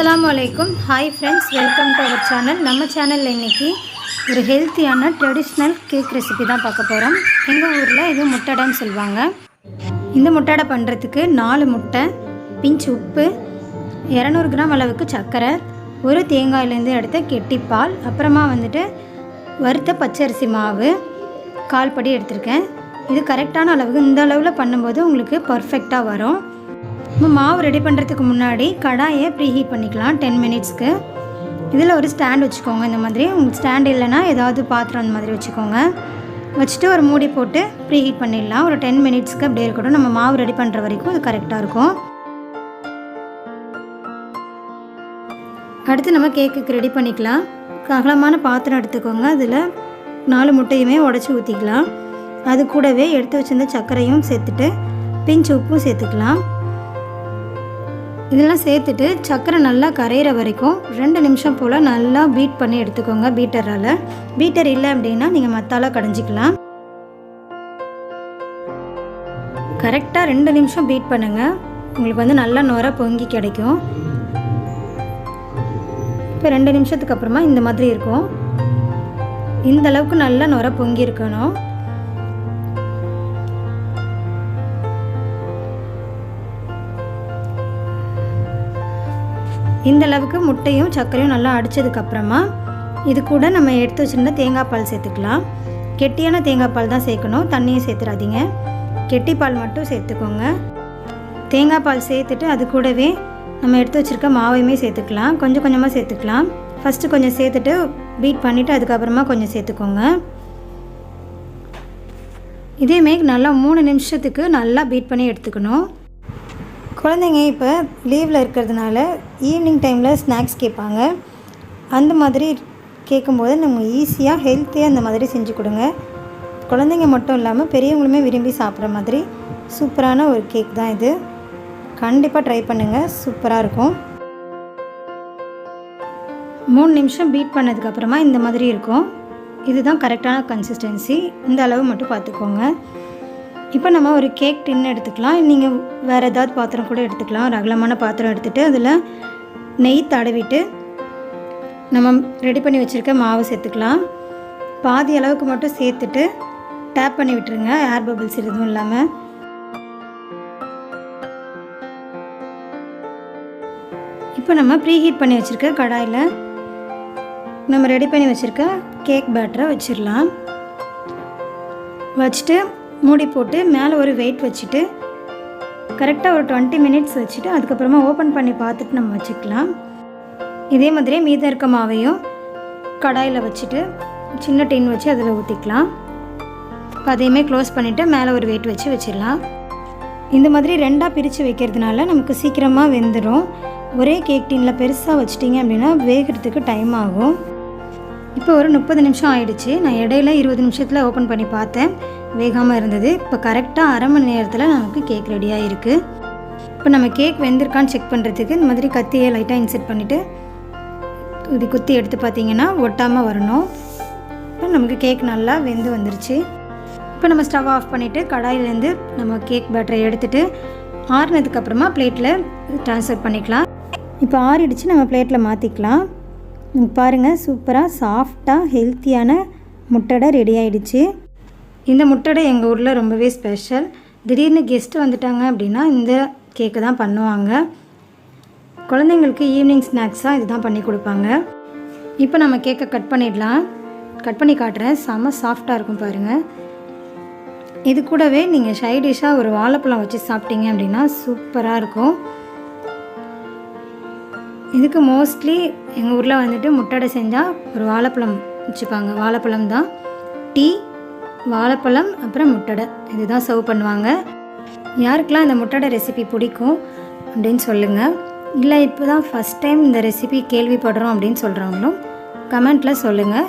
Hi friends welcome to our channel நம்ம சேனலில் இன்றைக்கி ஒரு ஹெல்த்தியான ட்ரெடிஷ்னல் கேக் ரெசிபி தான் பார்க்க போகிறோம் எங்கள் ஊரில் இது முட்டடைன்னு சொல்லுவாங்க. இந்த முட்டடை பண்ணுறதுக்கு நாலு முட்டை பிஞ்ச் உப்பு இரநூறு கிராம் அளவுக்கு சர்க்கரை ஒரு தேங்காயிலேருந்து எடுத்த கெட்டிப்பால் அப்புறமா வந்துட்டு வறுத்த பச்சரிசி மாவு கால் படி எடுத்திருக்கேன். இது கரெக்டான அளவுக்கு இந்த அளவில் பண்ணும்போது உங்களுக்கு பர்ஃபெக்டாக வரும். நம்ம மாவு ரெடி பண்ணுறதுக்கு முன்னாடி கடாயை ப்ரீ ஹீட் பண்ணிக்கலாம் டென் மினிட்ஸ்க்கு இதில் ஒரு ஸ்டாண்ட் வச்சுக்கோங்க. இந்த மாதிரி உங்களுக்கு ஸ்டாண்ட் இல்லைன்னா ஏதாவது பாத்திரம் அந்த மாதிரி வச்சுக்கோங்க. வச்சுட்டு ஒரு மூடி போட்டு ப்ரீ ஹீட் பண்ணிடலாம். ஒரு டென் மினிட்ஸ்க்கு அப்படியே இருக்கட்டும். நம்ம மாவு ரெடி பண்ணுற வரைக்கும் அது கரெக்டாக இருக்கும். அடுத்து நம்ம கேக்குக்கு ரெடி பண்ணிக்கலாம். அகலமான பாத்திரம் எடுத்துக்கோங்க. அதில் நாலு முட்டையுமே உடச்சி ஊற்றிக்கலாம் அது கூடவே எடுத்து வச்சுருந்த சர்க்கரையும் சேர்த்துட்டு பிஞ்சு உப்பும் சேர்த்துக்கலாம். இதெல்லாம் சேர்த்துட்டு சர்க்கரை நல்லா கரையிற வரைக்கும் ரெண்டு நிமிஷம் போல் நல்லா பீட் பண்ணி எடுத்துக்கோங்க பீட்டரால் பீட்டர் இல்லை அப்படின்னா நீங்கள் மத்தாலாக கடைஞ்சிக்கலாம். கரெக்டாக ரெண்டு நிமிஷம் பீட் பண்ணுங்கள் உங்களுக்கு வந்து நல்லா நுர பொங்கி கிடைக்கும். இப்போ ரெண்டு நிமிஷத்துக்கு அப்புறமா இந்த மாதிரி இருக்கும். இந்த அளவுக்கு நல்லா நுர பொங்கி இருக்கணும். இந்த அளவுக்கு முட்டையும் சர்க்கரையும் நல்லா அடித்ததுக்கப்புறமா இது கூட நம்ம எடுத்து வச்சுருந்த தேங்காய் பால் சேர்த்துக்கலாம். கெட்டியான தேங்காய் பால் தான் சேர்க்கணும். தண்ணியும் சேர்த்துறாதீங்க. கெட்டி பால் மட்டும் சேர்த்துக்கோங்க. தேங்காய் பால் சேர்த்துட்டு அது கூடவே நம்ம எடுத்து வச்சுருக்க மாவையுமே சேர்த்துக்கலாம். கொஞ்சம் கொஞ்சமாக சேர்த்துக்கலாம். ஃபஸ்ட்டு கொஞ்சம் சேர்த்துட்டு பீட் பண்ணிவிட்டு அதுக்கப்புறமா கொஞ்சம் சேர்த்துக்கோங்க. இதேமாரி நல்லா மூணு நிமிஷத்துக்கு நல்லா பீட் பண்ணி எடுத்துக்கணும். குழந்தைங்க இப்போ லீவில் இருக்கிறதுனால ஈவினிங் டைமில் ஸ்நாக்ஸ் கேட்பாங்க. அந்த மாதிரி கேட்கும்போது நம்ம ஈஸியாக ஹெல்த்தியாக அந்த மாதிரி செஞ்சு கொடுங்க. குழந்தைங்க மட்டும் இல்லாமல் பெரியவங்களுமே விரும்பி சாப்பிட்ற மாதிரி சூப்பரான ஒரு கேக் தான் இது. கண்டிப்பாக ட்ரை பண்ணுங்கள் சூப்பராக இருக்கும். மூணு நிமிஷம் பீட் பண்ணதுக்கப்புறமா இந்த மாதிரி இருக்கும். இதுதான் கரெக்டான கன்சிஸ்டன்சி இந்த அளவு மட்டும் பார்த்துக்கோங்க. இப்போ நம்ம ஒரு கேக் டின் எடுத்துக்கலாம். நீங்கள் வேறு ஏதாவது பாத்திரம் கூட எடுத்துக்கலாம். ஒரு அகலமான பாத்திரம் எடுத்துகிட்டு அதில் நெய் தடவிட்டு நம்ம ரெடி பண்ணி வச்சுருக்க மாவு சேர்த்துக்கலாம். பாதி அளவுக்கு மட்டும் சேர்த்துட்டு டேப் பண்ணி விட்டுருங்க. ஏர் பபிள்ஸ் எதுவும் இல்லாமல் இப்போ நம்ம ப்ரீ ஹீட் பண்ணி வச்சுருக்க கடாயில் நம்ம ரெடி பண்ணி வச்சுருக்க கேக் பேட்டரை வச்சிடலாம் வச்சுட்டு மூடி போட்டு மேலே ஒரு வெயிட் வச்சுட்டு கரெக்டாக ஒரு டுவெண்ட்டி மினிட்ஸ் வச்சுட்டு அதுக்கப்புறமா ஓப்பன் பண்ணி பார்த்துட்டு நம்ம வச்சுக்கலாம். இதே மாதிரியே மீதம் இருக்க மாவையும் கடாயில் வச்சுட்டு சின்ன டின் வச்சு அதில் ஊற்றிக்கலாம் அதையுமே க்ளோஸ் பண்ணிவிட்டு மேலே ஒரு வெயிட் வச்சு வச்சிடலாம். இந்த மாதிரி ரெண்டாக பிரித்து வைக்கிறதுனால நமக்கு சீக்கிரமாக வெந்துடும் ஒரே கேக் டீனில் பெருசாக வச்சிட்டிங்க அப்படின்னா வேகிறதுக்கு டைம் ஆகும். இப்போ ஒரு முப்பது நிமிஷம் ஆயிடுச்சு. நான் இடையில இருபது நிமிஷத்தில் ஓப்பன் பண்ணி பார்த்தேன். வேகாமல் இருந்தது. இப்போ கரெக்டாக அரை மணி நேரத்தில் நமக்கு கேக் ரெடியாக இருக்குது இப்போ நம்ம கேக் வெந்திருக்கான்னு செக் பண்ணுறதுக்கு இந்த மாதிரி கத்தியை லைட்டாக இன்செர்ட் பண்ணிவிட்டு இது குத்தி எடுத்து பார்த்தீங்கன்னா ஒட்டாமல் வரணும். இப்போ நமக்கு கேக் நல்லா வெந்து வந்துருச்சு. இப்போ நம்ம ஸ்டவ் ஆஃப் பண்ணிவிட்டு கடாயிலேருந்து நம்ம கேக் பேட்டரை எடுத்துகிட்டு ஆறுனதுக்கப்புறமா பிளேட்டில் ட்ரான்ஸ்ஃபர் பண்ணிக்கலாம். இப்போ ஆறிடுச்சு நம்ம பிளேட்டில் மாற்றிக்கலாம் பாருங்கள் சூப்பராக சாஃப்டாக ஹெல்த்தியான முட்டடை ரெடி ஆகிடுச்சு இந்த முட்டடை எங்கள் ஊரில் ரொம்பவே ஸ்பெஷல் திடீர்னு கெஸ்ட்டு வந்துட்டாங்க அப்படின்னா இந்த கேக்கு தான் பண்ணுவாங்க. குழந்தைங்களுக்கு ஈவினிங் ஸ்நாக்ஸாக இது தான் பண்ணி கொடுப்பாங்க. இப்போ நம்ம கேக்கை கட் பண்ணிடலாம். கட் பண்ணி காட்டுறேன். செம்ம சாஃப்டாக இருக்கும் பாருங்கள் இது கூடவே நீங்கள் சைடிஷாக ஒரு வாழைப்பழம் வச்சு சாப்பிட்டீங்க அப்படின்னா சூப்பராக இருக்கும். இதுக்கு மோஸ்ட்லி எங்கள் ஊரில் வந்துட்டு முட்டடை செஞ்சால் ஒரு வாழைப்பழம் வச்சுப்பாங்க. வாழைப்பழம் தான். டீ வாழைப்பழம் அப்புறம் முட்டடை. இதுதான் சர்வ் பண்ணுவாங்க. யாருக்கெல்லாம் இந்த முட்டடை ரெசிபி பிடிக்கும் அப்படின்னு சொல்லுங்கள் இல்லை இப்போ தான் ஃபஸ்ட் டைம் இந்த ரெசிபி கேள்விப்படுறோம் அப்படின்னு சொல்கிறவங்களும் கமெண்ட்டில் சொல்லுங்கள்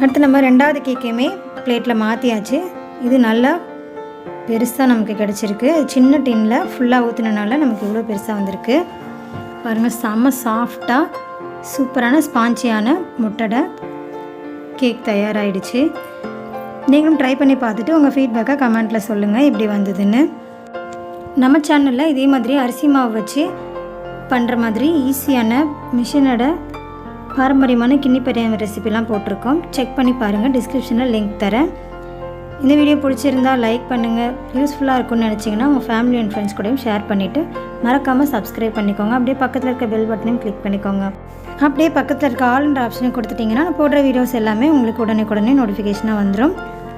அடுத்து நம்ம ரெண்டாவது கேக்கையுமே பிளேட்டில் மாற்றியாச்சு இது நல்லா பெருசாக நமக்கு கிடச்சிருக்கு. சின்ன டின்னில் ஃபுல்லாக ஊற்றினால நமக்கு இவ்வளோ பெருசாக வந்திருக்கு. பாருங்கள் செம்ம சாஃப்டாக சூப்பரான ஸ்பாஞ்சியான முட்டடை. கேக் தயாராகிடுச்சு நீங்களும் ட்ரை பண்ணி பார்த்துட்டு உங்கள் ஃபீட்பேக்கை கமெண்ட்டில் சொல்லுங்கள் எப்படி வந்ததுன்னு. நம்ம சேனலில் இதே மாதிரி அரிசி மாவு வச்சு பண்ணுற மாதிரி ஈஸியான மிஷினோட பாரம்பரியமான கிண்ணி பரியாம ரெசிபிலாம் போட்டிருக்கோம். செக் பண்ணி பாருங்கள் டிஸ்கிரிப்ஷனில் லிங்க் தரேன். இந்த வீடியோ பிடிச்சிருந்தா லைக் பண்ணுங்கள் யூஸ்ஃபுல்லாக இருக்கும்னு நினச்சிங்கன்னா உங்கள் ஃபேமிலி அண்ட் ஃப்ரெண்ட்ஸ் கூடயும் ஷேர் பண்ணிவிட்டு மறக்காமல் சப்ஸ்கிரைப் பண்ணிக்கோங்க. அப்படியே பக்கத்தில் இருக்க பெல் பட்டனையும் கிளிக் பண்ணிக்கோங்க. அப்படியே பக்கத்தில் இருக்க ஆல்ன்ற ஆப்ஷனையும் கொடுத்துட்டிங்கன்னா நான் போடுற வீடியோஸ் எல்லாமே உங்களுக்கு உடனே உடனே நோட்டிஃபிகேஷனாக வந்துடும்